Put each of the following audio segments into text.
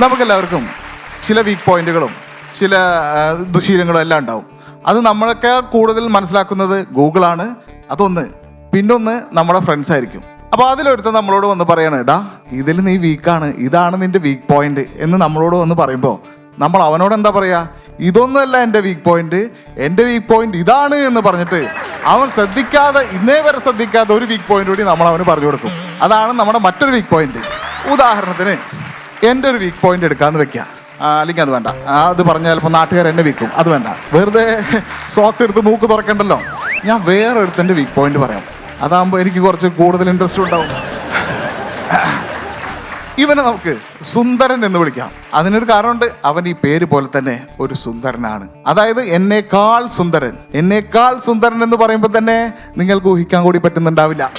നമുക്കെല്ലാവർക്കും ചില വീക്ക് പോയിന്റുകളും ചില ദുശീലങ്ങളും എല്ലാം ഉണ്ടാവും. അത് നമ്മളൊക്കെ കൂടുതൽ മനസ്സിലാക്കുന്നത് ഗൂഗിളാണ് അതൊന്ന് പിന്നൊന്ന് നമ്മുടെ ഫ്രണ്ട്സ് ആയിരിക്കും. അപ്പൊ അതിലൊരുത്തൻ നമ്മളോട് വന്ന് പറയണ എടാ ഇതിൽ നീ വീക്കാണ് ഇതാണ് നിന്റെ വീക്ക് പോയിന്റ് എന്ന് നമ്മളോട് വന്ന് പറയുമ്പോൾ നമ്മൾ അവനോട് എന്താ പറയാ? ഇതൊന്നുമല്ല എന്റെ വീക്ക് പോയിന്റ് എന്റെ വീക്ക് പോയിന്റ് ഇതാണ് എന്ന് പറഞ്ഞിട്ട് അവൻ ശ്രദ്ധിക്കാതെ ഇന്നേ വരെ ശ്രദ്ധിക്കാതെ ഒരു വീക്ക് പോയിന്റ് കൂടി നമ്മൾ അവന് പറഞ്ഞു കൊടുക്കും. അതാണ് നമ്മുടെ മറ്റൊരു വീക്ക് പോയിന്റ് ഉദാഹരണത്തിന് എന്റെ ഒരു വീക്ക് പോയിന്റ് എടുക്കാന്ന് വെക്കുക അല്ലെങ്കിൽ അത് വേണ്ട. അത് പറഞ്ഞാൽ ചിലപ്പോൾ നാട്ടുകാർ എന്നെ വിൽക്കും അത് വേണ്ട. വെറുതെ സോക്സ് എടുത്ത് മൂക്ക് തുറക്കണ്ടല്ലോ. ഞാൻ വേറെ ഒരുത്തന്റെ വീക്ക് പോയിന്റ് പറയാം. അതാകുമ്പോൾ എനിക്ക് കുറച്ച് കൂടുതൽ ഇൻട്രസ്റ്റ് ഉണ്ടാവും. ഇവനെ നമുക്ക് സുന്ദരൻ എന്ന് വിളിക്കാം. അതിനൊരു കാരണമുണ്ട്. അവൻ ഈ പേര് പോലെ തന്നെ ഒരു സുന്ദരനാണ്. അതായത് എന്നേക്കാൾ സുന്ദരൻ. എന്നേക്കാൾ സുന്ദരൻ എന്ന് പറയുമ്പോൾ തന്നെ നിങ്ങൾക്ക് ഊഹിക്കാൻ കൂടി പറ്റുന്നുണ്ടാവില്ല.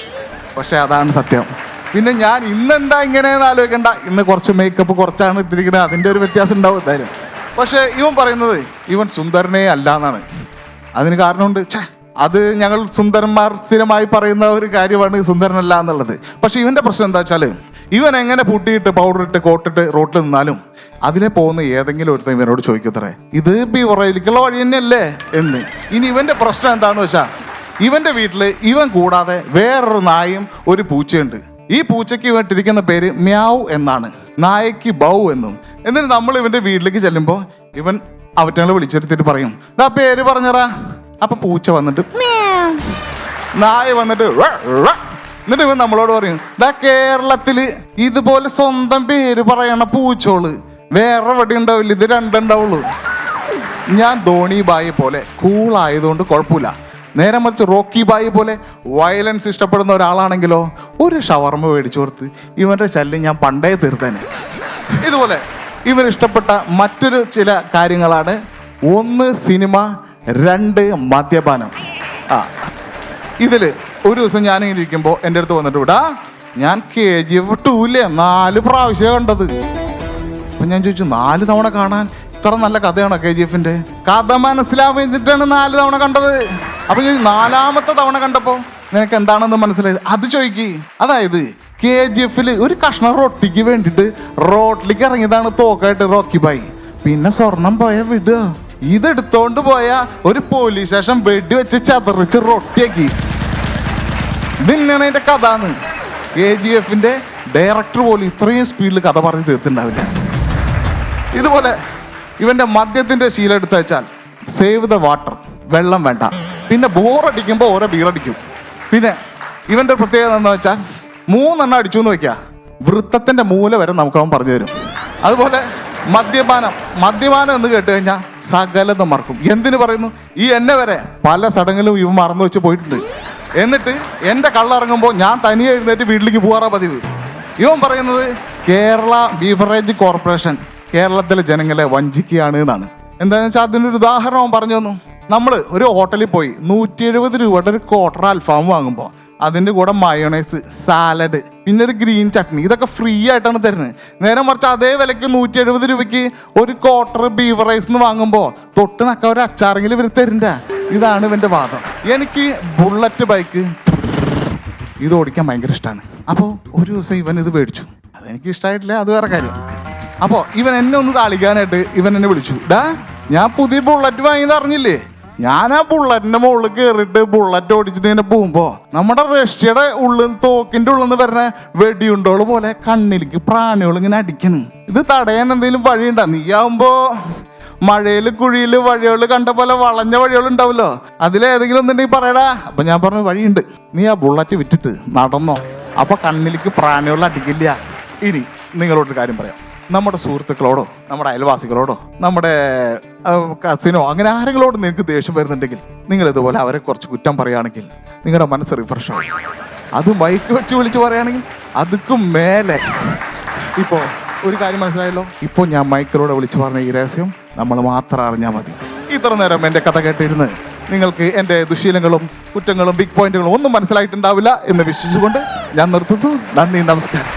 പക്ഷെ അതാണ് സത്യം. പിന്നെ ഞാൻ ഇന്നെന്താ ഇങ്ങനെയെന്ന് ആലോചിക്കണ്ട. ഇന്ന് കുറച്ച് മേക്കപ്പ് കുറച്ചാണ് ഇട്ടിരിക്കുന്നത്. അതിന്റെ ഒരു വ്യത്യാസം ഉണ്ടാവും എന്തായാലും. പക്ഷെ ഇവൻ പറയുന്നത് ഇവൻ സുന്ദരനെ അല്ല എന്നാണ്. അതിന് കാരണമുണ്ട്. ഛേ അത് ഞങ്ങൾ സുന്ദരന്മാർ സ്ഥിരമായി പറയുന്ന ഒരു കാര്യമാണ് സുന്ദരനല്ല എന്നുള്ളത്. പക്ഷെ ഇവന്റെ പ്രശ്നം എന്താ വെച്ചാൽ ഇവൻ എങ്ങനെ പൂട്ടിയിട്ട് പൗഡർ ഇട്ട് കോട്ടിട്ട് റോട്ടിൽ നിന്നാലും അതിനെ പോകുന്ന ഏതെങ്കിലും ഒരുത്തൻ ഇവനോട് ചോദിക്കത്രേ ഇത് ബിവറയിലേക്കുള്ള വഴി തന്നെയല്ലേ എന്ന്. ഇനി ഇവന്റെ പ്രശ്നം എന്താണെന്ന് വെച്ചാൽ ഇവന്റെ വീട്ടിൽ ഇവൻ കൂടാതെ വേറൊരു നായും ഒരു പൂച്ചയുണ്ട്. ഈ പൂച്ചയ്ക്ക് വേണ്ടിയിരിക്കുന്ന പേര് മ്യാവ് എന്നാണ്. നായക്ക് ബൗ എന്നും. എന്നിട്ട് നമ്മൾ ഇവന്റെ വീട്ടിലേക്ക് ചെല്ലുമ്പോൾ ഇവൻ അവറ്റങ്ങളെ വിളിച്ചെടുത്തിട്ട് പറയും ആ പേര് പറഞ്ഞറാ അപ്പൊ പൂച്ച വന്നിട്ട്. നായ വന്നിട്ട്. എന്നിട്ട് ഇവൻ നമ്മളോട് പറയും ദാ കേരളത്തിൽ ഇതുപോലെ സ്വന്തം പേര് പറയണ പൂച്ചോൾ. വേറെ എവിടെ ഉണ്ടാവില്ല ഇത് രണ്ടുണ്ടാവുള്ളൂ. ഞാൻ ധോണി ബായി പോലെ കൂളായതുകൊണ്ട് കുഴപ്പമില്ല. നേരെ മറിച്ച് റോക്കി ബായി പോലെ വയലൻസ് ഇഷ്ടപ്പെടുന്ന ഒരാളാണെങ്കിലോ ഒരു ഷവർമ മേടിച്ചു കൊടുത്ത് ഇവന്റെ ശല്യം ഞാൻ പണ്ടേ തീർത്തേനെ. ഇതുപോലെ ഇവർ ഇഷ്ടപ്പെട്ട മറ്റൊരു ചില കാര്യങ്ങളാണ്. ഒന്ന് സിനിമ രണ്ട് മദ്യപാനം. ആ ഇതിൽ ഒരു ദിവസം ഞാനിങ്ങനെ ഇരിക്കുമ്പോൾ എന്റെ അടുത്ത് വന്നിട്ട് വിടാ ഞാൻ കെ ജി എഫ് ടൂല്ലേ നാല് പ്രാവശ്യം കണ്ടത്. അപ്പം ഞാൻ ചോദിച്ചു നാല് തവണ കാണാൻ? ഇത്ര നല്ല കഥയാണോ കെ ജി എഫിന്റെ കഥ മനസ്സിലാവിച്ചിട്ടാണ് നാല് തവണ കണ്ടത്. അപ്പൊ ഞാൻ നാലാമത്തെ തവണ കണ്ടപ്പോ നിനക്ക് എന്താണെന്ന് മനസ്സിലായത് അത് ചോദിക്ക്. അതായത് കെ ജി എഫിൽ ഒരു കഷ്ണം റൊട്ടിക്ക് വേണ്ടിട്ട് റോട്ടിലേക്ക് ഇറങ്ങിയതാണ് തോക്കായിട്ട് റോക്കി ബായി. പിന്നെ സ്വർണം പോയ വിടുക. ഇതെടുത്തോണ്ട് പോയ ഒരു പോലീസ് സ്റ്റേഷൻ വെടി വെച്ച് ചതറിച്ച് റൊട്ടിയാക്കി. ഇതിന്നാണ് അതിന്റെ കഥാന്ന്. കെ ജി എഫിന്റെ ഡയറക്ടർ പോലും ഇത്രയും സ്പീഡിൽ കഥ പറഞ്ഞ് തീർത്തിണ്ടാവില്ല ഇതുപോലെ ഇവന്റെ മദ്യത്തിന്റെ ശീലം എടുത്തു വെച്ചാൽ സേവ് ദ വാട്ടർ വെള്ളം വേണ്ട. പിന്നെ ബോറടിക്കുമ്പോൾ ഓരോ ബീറടിക്കും. പിന്നെ ഇവന്റെ ഒരു പ്രത്യേകത എന്താ വെച്ചാൽ മൂന്നെണ്ണം അടിച്ചു എന്ന് വെക്കുക വൃത്തത്തിന്റെ മൂല വരെ നമുക്ക് അവൻ പറഞ്ഞു തരും. അതുപോലെ മദ്യപാനം. മദ്യപാനം എന്ന് കേട്ട് കഴിഞ്ഞാൽ സകലത മറക്കും. എന്തിനു പറയുന്നു? ഈ എന്നെ വരെ പല സ്ഥലങ്ങളിലും ഇവ മറന്നു വെച്ച് പോയിട്ടുണ്ട്. എന്നിട്ട് എന്റെ കള്ളിറങ്ങുമ്പോൾ ഞാൻ തനിയെ എഴുന്നേറ്റ് വീട്ടിലേക്ക് പോകാറാ പതിവ്. ഇവൻ പറയുന്നത് കേരള ബീവറേജ് കോർപ്പറേഷൻ കേരളത്തിലെ ജനങ്ങളെ വഞ്ചിക്കുകയാണ് എന്നാണ്. എന്താണെന്ന് വെച്ചാൽ അതിനൊരു ഉദാഹരണം പറഞ്ഞു തന്നു. നമ്മൾ ഒരു ഹോട്ടലിൽ പോയി നൂറ്റി എഴുപത് രൂപയുടെ ഒരു ക്വാർട്ടർ അൽഫാം വാങ്ങുമ്പോൾ അതിന്റെ കൂടെ മയോണൈസ് സാലഡ് പിന്നെ ഒരു ഗ്രീൻ ചട്നി ഇതൊക്കെ ഫ്രീ ആയിട്ടാണ് തരുന്നത്. നേരെ മറിച്ച് അതേ വിലയ്ക്ക് നൂറ്റി എഴുപത് രൂപയ്ക്ക് ഒരു ക്വാർട്ടർ ബീഫ് റൈസ് എന്ന് വാങ്ങുമ്പോൾ തൊട്ട് നക്ക ഒരു അച്ചാറെങ്കിലും ഇവർ തരണ്ട. ഇതാണ് ഇവന്റെ വാദം. എനിക്ക് ബുള്ളറ്റ് ബൈക്ക് ഇത് ഓടിക്കാൻ ഭയങ്കര ഇഷ്ടമാണ് അപ്പോൾ ഒരു ദിവസം ഇവൻ ഇത് മേടിച്ചു. അതെനിക്ക് ഇഷ്ടമായിട്ടില്ല അത് വേറെ കാര്യം. അപ്പോൾ ഇവൻ എന്നെ ഒന്ന് താളിക്കാനായിട്ട് ഇവൻ എന്നെ വിളിച്ചു. ഡാ ഞാൻ പുതിയ ബുള്ളറ്റ് വാങ്ങിയത് അറിഞ്ഞില്ലേ? ആ ബുള്ളറ്റിന്റെ മുകളിൽ കയറിയിട്ട് ബുള്ളറ്റ് ഓടിച്ചിട്ട് ഇങ്ങനെ പോകുമ്പോ നമ്മുടെ റഷ്യയുടെ ഉള്ളിൽ തോക്കിന്റെ ഉള്ളിൽ നിന്ന് വരുന്ന വെടിയുണ്ടോൾ പോലെ കണ്ണിലേക്ക് പ്രാണികൾ ഇങ്ങനെ അടിക്കണ്. ഇത് തടയാൻ എന്തെങ്കിലും വഴിയുണ്ടോ? നീയാവുമ്പോ മഴയിൽ കുഴിയിൽ വഴികൾ കണ്ട പോലെ വളഞ്ഞ വഴികൾ ഉണ്ടാവല്ലോ അതിലേതെങ്കിലും ഒന്നുണ്ടെങ്കിൽ പറയടാ. അപ്പൊ ഞാൻ പറഞ്ഞു വഴിയുണ്ട്. നീ ആ ബുള്ളറ്റ് വിറ്റിട്ട് നടന്നോ. അപ്പൊ കണ്ണിലേക്ക് പ്രാണികൾ അടിക്കില്ല. ഇനി നിങ്ങളോടൊരു കാര്യം പറയാം. നമ്മുടെ സുഹൃത്തുക്കളോടോ നമ്മുടെ അയൽവാസികളോടോ നമ്മുടെ കസിനോ അങ്ങനെ ആരെങ്കിലോട് നിങ്ങൾക്ക് ദേഷ്യം വരുന്നുണ്ടെങ്കിൽ നിങ്ങൾ ഇതുപോലെ അവരെ കുറച്ച് കുറ്റം പറയുകയാണെങ്കിൽ നിങ്ങളുടെ മനസ്സ് റിഫ്രഷ് ആവും. അത് മൈക്ക് വെച്ച് വിളിച്ച് പറയുകയാണെങ്കിൽ അതുക്കും മേലെ. ഇപ്പോൾ ഒരു കാര്യം മനസ്സിലായല്ലോ? ഇപ്പോൾ ഞാൻ മൈക്കിലൂടെ വിളിച്ചു പറഞ്ഞ ഈ രഹസ്യം നമ്മൾ മാത്രം അറിഞ്ഞാൽ മതി. ഇത്ര നേരം എന്റെ കഥ കേട്ടിരുന്ന് നിങ്ങൾക്ക് എന്റെ ദുശീലങ്ങളും കുറ്റങ്ങളും ബിഗ് പോയിന്റുകളും ഒന്നും മനസ്സിലായിട്ടുണ്ടാവില്ല എന്ന് വിശ്വസിച്ചുകൊണ്ട് ഞാൻ നിർത്തുന്നു. നന്ദി നമസ്കാരം.